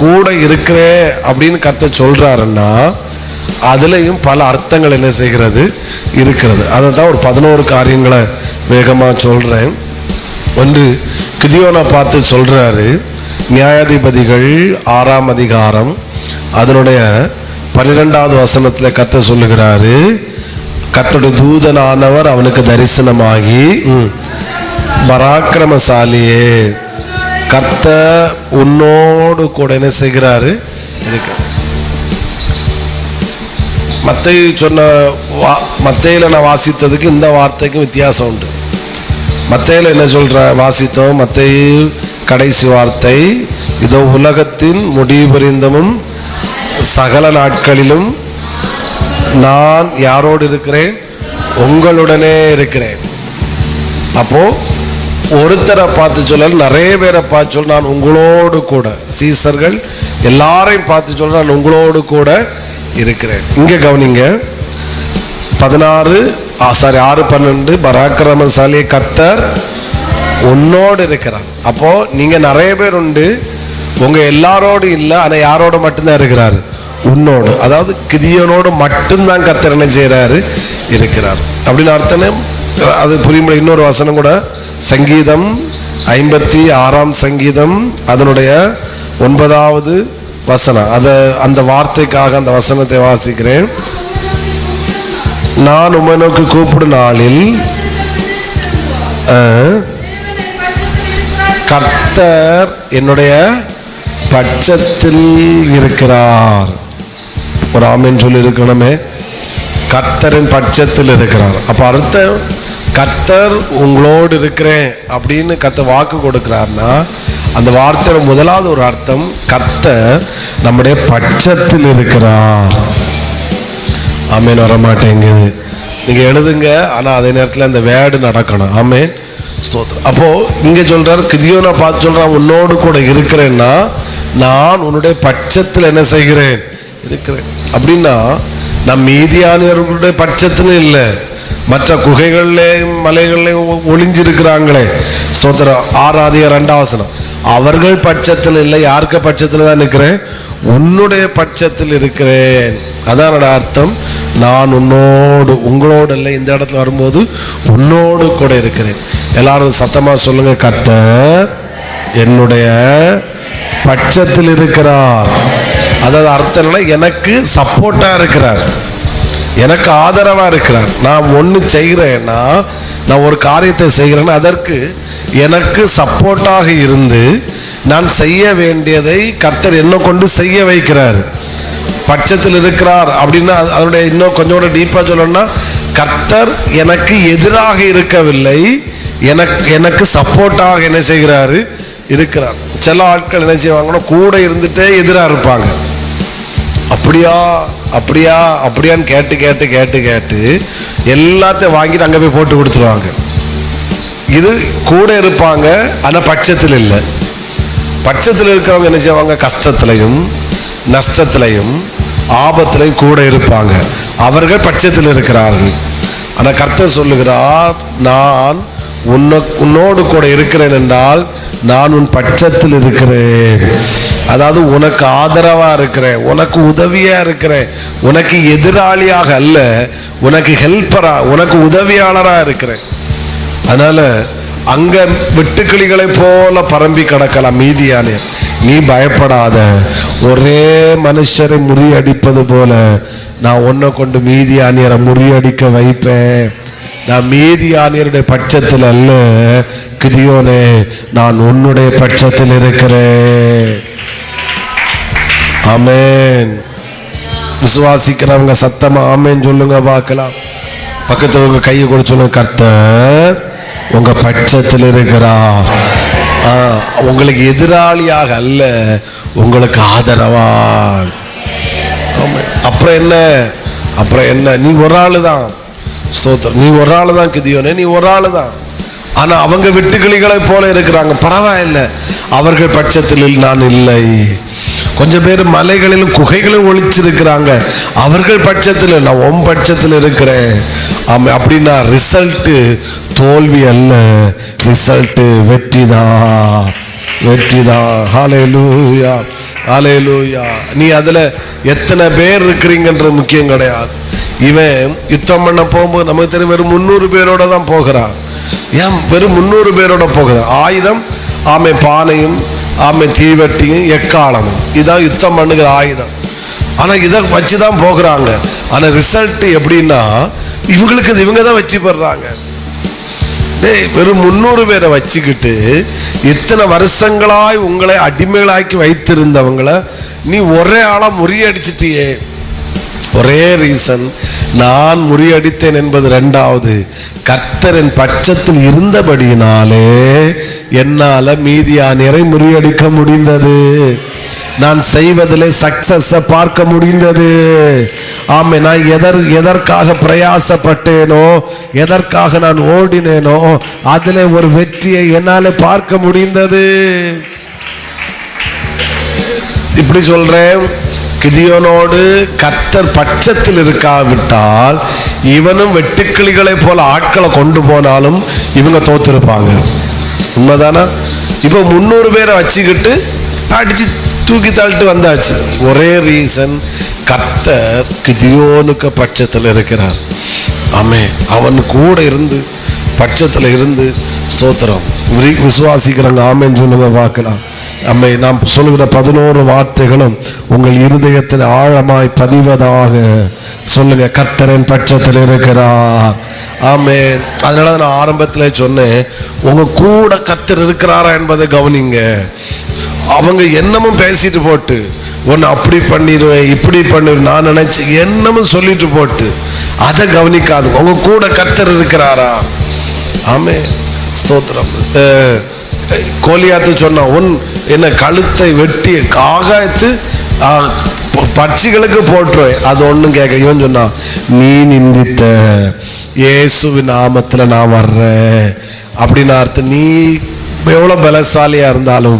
கூட இருக்கிறேன் அப்படின்னு கத்த சொல்றாருன்னா அதுலேயும் பல அர்த்தங்கள் என்ன செய்கிறது? இருக்கிறது. அதை தான் ஒரு பதினோரு காரியங்களை வேகமாக சொல்கிறேன் ஒன்று கிதியோனை பார்த்து சொல்றாரு நியாயாதிபதிகள் ஆறாம் அதிகாரம் அதனுடைய பன்னிரெண்டாவது வசனத்தில் கத்த சொல்லுகிறாரு கர்த்தருடைய தூதனானவர் அவனுக்கு தரிசனமாகி பராக்கிரமசாலியே. கர்த்த உன்னோடு கூட என்ன செய்கிறாரு? இருக்கு. மத்தையை சொன்ன வா மத்தையில் நான் வாசித்ததுக்கு இந்த வார்த்தைக்கும் வித்தியாசம் உண்டு. மத்தையில் என்ன சொல்கிற வாசித்தோம் மத்தையு கடைசி வார்த்தை இதோ உலகத்தின் முடிபரிந்தமும் சகல நாட்களிலும் நான் யாரோடு இருக்கிறேன்? உங்களுடனே இருக்கிறேன். அப்போது ஒருத்தரை பார்த்து சொல்ல நிறைய பேரை பார்த்து சொல்ல நான் உங்களோடு கூட சீசர்கள் எல்லாரையும் பார்த்து சொல்ல நான் உங்களோடு கூட இருக்கிறேன். இங்க கவனிங்க. பதினாறு சாரி ஆறு பன்னெண்டு பராக்கிரமசாலி கத்தர் உன்னோடு இருக்கிறார். அப்போ நீங்க நிறைய பேர் உண்டு. உங்க எல்லாரோடும் இல்லை ஆனால் யாரோட மட்டும்தான் இருக்கிறாரு? உன்னோடு. அதாவது கிதியனோடு மட்டும்தான் கத்தர் என்ன செய்கிறாரு இருக்கிறார். அப்படின்னு அர்த்தம் அது புரியும்படி இன்னொரு வசனம் கூட. சங்கீதம் ஐம்பத்தி ஆறாம் சங்கீதம் அதனுடைய ஒன்பதாவது வசனம். அதை அந்த வார்த்தைக்காக அந்த வசனத்தை வாசிக்கிறேன். நான் உம்மை நோக்கி கூப்பிடும் நாளில் கர்த்தர் என்னுடைய பட்சத்தில் இருக்கிறார். ஒரு ஆமீன் சொல்லி இருக்கணுமே கர்த்தரின் பட்சத்தில் இருக்கிறார். அப்போ அர்த்தம் கர்த்தர் உங்களோடு இருக்கிறேன் அப்படின்னு கத்த வாக்கு கொடுக்குறாருன்னா அந்த வார்த்தையோட முதலாவது ஒரு அர்த்தம் கர்த்தர் நம்முடைய பட்சத்தில் இருக்கிறார். ஆமேன் வர மாட்டேங்குது எழுதுங்க ஆனால் அதே நேரத்தில் அந்த வேர்டு நடக்கணும். ஆமேன். ஸ்தோத்திரம். இங்கே சொல்கிறார் சொல்றாரு கிதியோனை பார்த்து சொல்கிறேன் உன்னோடு கூட இருக்கிறேன்னா நான் உன்னுடைய பட்சத்தில் என்ன செய்கிறேன்? இருக்கிறேன். அப்படின்னா நம் மீதியானவர்களுடைய பட்சத்தில் இல்லை. மற்ற குகைகள்லையும் மலைகள்லையும் ஒளிஞ்சிருக்கிறாங்களே. சோத்திரம் ஆறாதிய ரெண்டாவசனம் அவர்கள் பட்சத்தில் இல்லை யாருக்கு பட்சத்தில் தான் இருக்கிறேன் உன்னுடைய பட்சத்தில் இருக்கிறேன். அதான் அர்த்தம்? நான் உன்னோடு உங்களோடு இல்லை இந்த இடத்துல வரும்போது உன்னோடு கூட இருக்கிறேன். எல்லாரும் சத்தமாக சொல்லுங்க கர்த்தர் என்னுடைய பட்சத்தில் இருக்கிறார். அதாவது அர்த்தம் என்னன்னா எனக்கு சப்போர்ட்டாக இருக்கிறார். எனக்கு ஆதரவாக இருக்கிறார். நான் ஒன்று செய்கிறேன்னா நான் ஒரு காரியத்தை செய்கிறேன்னா அதற்கு எனக்கு சப்போர்ட்டாக இருந்து நான் செய்ய வேண்டியதை கர்த்தர் என்ன கொண்டு செய்ய வைக்கிறார். பட்சத்தில் இருக்கிறார் அப்படின்னா அது- அதனுடைய இன்னும் கொஞ்சம் டீப்பாக சொல்லணும்னா கர்த்தர் எனக்கு எதிராக இருக்கவில்லை. எனக்கு எனக்கு சப்போர்ட்டாக என்ன செய்கிறாரு? இருக்கிறார். சில ஆட்கள் என்ன செய்வாங்கன்னா கூட இருந்துட்டே எதிராக இருப்பாங்க. அப்படியா அப்படியா அப்படியான்னு கேட்டு கேட்டு கேட்டு கேட்டு எல்லாத்தையும் வாங்கிட்டு அங்கே போய் போட்டு கொடுத்துருவாங்க. இது கூட இருப்பாங்க ஆனால் பட்சத்தில் இல்லை. பட்சத்தில் இருக்கிறவங்க என்ன செய்வாங்க? கஷ்டத்துலையும் நஷ்டத்துலையும் ஆபத்துலையும் கூட இருப்பாங்க. அவர்கள் பட்சத்தில் இருக்கிறார்கள். ஆனால் கர்த்தர் சொல்லுகிறார் நான் உன்ன உன்னோடு கூட இருக்கிறேன் என்றால் நான் உன் பட்சத்தில் இருக்கிறேன். அதாவது உனக்கு ஆதரவாக இருக்கிறேன் உனக்கு உதவியாக இருக்கிறேன் உனக்கு எதிராளியாக அல்ல உனக்கு ஹெல்ப்பரா உனக்கு உதவியாளராக இருக்கிறேன். அதனால் அங்கே வெட்டுக்கிளிகளை போல பரம்பி கிடக்கலாம் மீதியானே. நீ பயப்படாத ஒரே மனுஷரை முறியடிப்பது போல நான் உன்னை கொண்டு மீதியானியரை முறியடிக்க வைப்பேன். நான் மீதியானியருடைய பட்சத்தில் அல்ல கிதியோனே நான் உன்னுடைய பட்சத்தில் இருக்கிறேன். ஆமேன். விசுவாசிக்கிறவங்க சத்தமா ஆமேன் சொல்லுங்க பார்க்கலாம். பக்கத்தில் உங்க கையை கூட சொல்லுங்க கர்த்தர் உங்க பட்சத்தில் இருக்கிறா. ஆ, உங்களுக்கு எதிராளியாக அல்ல உங்களுக்கு ஆதரவா? அப்புறம் என்ன? அப்புறம் என்ன? நீ ஒரு ஆளு தான் ஸ்தோத்திரம் நீ ஒரு ஆளு தான் கிதியோனே நீ ஒரு ஆளு தான் ஆனால் அவங்க வெட்டுக்கிளிகளை போல இருக்கிறாங்க. பரவாயில்லை. அவர்கள் பட்சத்தில் நான் இல்லை. கொஞ்சம் பேர் மலைகளிலும் குகைகளும் ஒழிச்சிருக்கிறாங்க அவர்கள் பட்சத்தில் நான் உன் பட்சத்தில் இருக்கிறேன். ஆமா அப்படின்னா ரிசல்ட்டு தோல்வி அல்ல. ரிசல்ட்டு வெற்றி தான் வெற்றி தான் ஹாலே லூயா நீ அதில் எத்தனை பேர் இருக்கிறீங்கன்றது முக்கியம் கிடையாது. இவன் யுத்தம் பண்ண போகும்போது நமக்கு தெரியும் வெறும் முந்நூறு பேரோட தான் போகிறான். ஏன்? வெறும் முந்நூறு பேரோட போகிறான். ஆயுதம் ஆமை பானையும் ஆமை தீவட்டியும் எக்காலமும். இதான் யுத்தம் பண்ணுகிற ஆயுதம். ஆனா இதை வச்சு தான் போகிறாங்க. ஆனா ரிசல்ட் எப்படின்னா இவங்களுக்கு இது இவங்க தான் வச்சு போடுறாங்க டேய் வெறும் முந்நூறு பேரை வச்சுக்கிட்டு இத்தனை வருஷங்களாய் உங்களை அடிமைகளாக்கி வைத்திருந்தவங்கள நீ ஒரே ஆளா முறியடிச்சிட்டியே. ஒரே ரீசன் நான் முறியடித்தேன் என்பது ரெண்டாவது கர்த்தரின் பட்சத்தில் இருந்தபடியினாலே என்னால மீதியானரை முறியடிக்க முடிந்தது. நான் செய்வதிலே சக்சஸை பார்க்க முடிந்தது. ஆமே நான் எதர் எதற்காக பிரயாசப்பட்டேனோ எதற்காக நான் ஓடினேனோ அதில் ஒரு வெற்றியை என்னால பார்க்க முடிந்தது. இப்படி சொல்றேன். கிதியோனோடு கர்த்தர் பட்சத்தில் இருக்காவிட்டால் இவனும் வெட்டுக்கிளிகளை போல ஆட்களை கொண்டு போனாலும் இவங்க தோத்துருப்பாங்க. உண்மைதானா? இப்போ முந்நூறு பேரை வச்சுக்கிட்டு அடிச்சு தூக்கி தள்ளிட்டு வந்தாச்சு. ஒரே ரீசன் கர்த்தர் கிதியோனுக்கு பட்சத்தில் இருக்கிறார். ஆமே அவன் கூட இருந்து பட்சத்தில் இருந்து சோத்திரம். விரி- விசுவாசிக்கிறவங்க ஆமேன்னு சொல்லுங்க பார்க்கலாம் அம்மை நாம் சொல்லுகிற பதினோரு வார்த்தைகளும் உங்கள் இருதயத்தில் ஆழமாய் பதிவதாக சொல்லுங்க. கர்த்தரின் பட்சத்தில் இருக்கிறார். ஆமே அதனால நான் ஆரம்பத்தில் சொன்னேன் உங்க கூட கர்த்தர் இருக்கிறாரா என்பதை கவனிங்க. அவங்க என்னமும் பேசிட்டு போட்டு ஒன்று அப்படி பண்ணிடுவேன் இப்படி பண்ணிடுவேன் நான் நினைச்சேன் என்னமும் சொல்லிட்டு போட்டு அதை கவனிக்காது உங்க கூட கர்த்தர் இருக்கிறாரா? ஆமே ஸ்தோத்திரம். கோலியாத்து சொன்ன உன் என்ன கழுத்தை வெட்டி ஆகாயத்து ஆஹ், பட்சிகளுக்கு போட்டுருவேன். அது ஒண்ணும் கேட்க இவன் சொன்னான் நீ நிந்தித்த இயேசுவின் நாமத்துல நான் வர்றேன். அப்படின்னு அர்த்தம். நீ எவ்வளவு பலசாலியாக இருந்தாலும்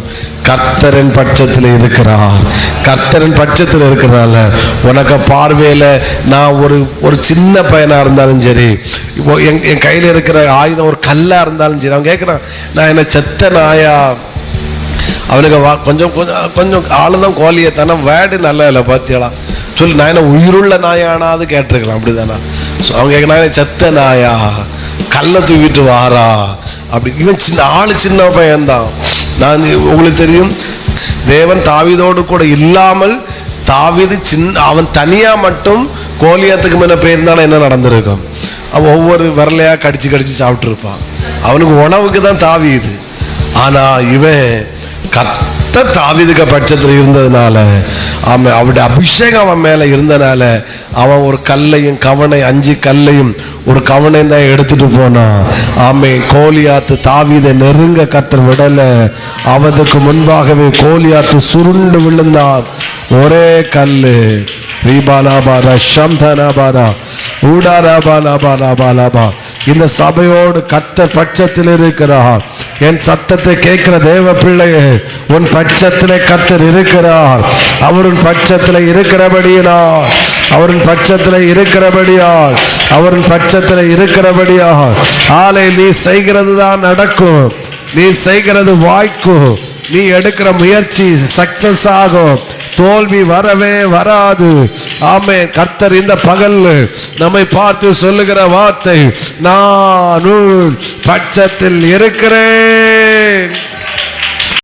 கர்த்தரின் பட்சத்தில் இருக்கிறார். கர்த்தரின் பட்சத்தில் இருக்கிறனால உனக்கு பார்வையில் நான் ஒரு ஒரு சின்ன பையனாக இருந்தாலும் சரி இப்போ என் என் கையில் இருக்கிற ஆயுதம் ஒரு கல்லா இருந்தாலும் சரி அவன் கேட்குறான் நான் என்ன செத்த நாயா? அவனுக்கு வா- கொஞ்சம் கொஞ்சம் கொஞ்சம் ஆளுதான் கோழியை தானே வேடு நல்லா இல்லை பார்த்தீங்களா சொல்லி நான் என்ன உயிருள்ள நாயானாது கேட்டிருக்கலாம் அப்படிதானா? ஸோ அவங்க கேட்க நான் என்ன செத்த நாயா? கல்லை தூக்கிட்டு வாரா. அப்படி இவன் சின்ன ஆள் சின்ன பையன்தான். நான் உங்களுக்கு தெரியும் தேவன் தாவிதோடு கூட இல்லாமல் தாவிது சின்ன அவன் தனியாக மட்டும் கோலியாத்துக்கு மேலே போயிருந்தானா என்ன நடந்திருக்கும்? அவன் ஒவ்வொரு விரலையாக கடிச்சு கடிச்சு சாப்பிட்ருப்பான் அவனுக்கு உணவுக்கு தான் தாவீது. ஆனால் இவன் கத்த தாவிதுக பட்சத்தில் இருந்ததுனால அவன் அவருடைய அபிஷேகம் அவன் மேல இருந்தனால அவன் ஒரு கல்லையும் கவனை அஞ்சு கல்லையும் ஒரு கவனையும் தான் எடுத்துட்டு போனான் ஆமே கோலியாத்து தாவிதை நெருங்க கத்தர் விடலை. அவனுக்கு முன்பாகவே கோலியாத்து சுருண்டு விழுந்தான். ஒரே கல்லு. ரீபாலாபாரா ஷம்தனாபாரா. இந்த சபையோடு கத்த பட்சத்தில் இருக்கிறார். என் சத்தத்தை கேட்கிற தேவ பிள்ளையே உன் பட்சத்திலே கத்தர் இருக்கிறார். அவரின் பட்சத்தில் இருக்கிறபடியினால். அவரின் பட்சத்தில் இருக்கிறபடியால். அவரின் பட்சத்தில் இருக்கிறபடியாக ஆலை நீ செய்கிறது தான் நடக்கும். நீ செய்கிறது வாய்க்கும். நீ எடுக்கிற முயற்சி சக்சஸ் ஆகும். தோல்வி வரவே வராது. ஆமே கர்த்தர் இந்த பகல் நம்மை பார்த்து சொல்லுகிற வார்த்தை நான் பட்சத்தில் இருக்கிறேன்.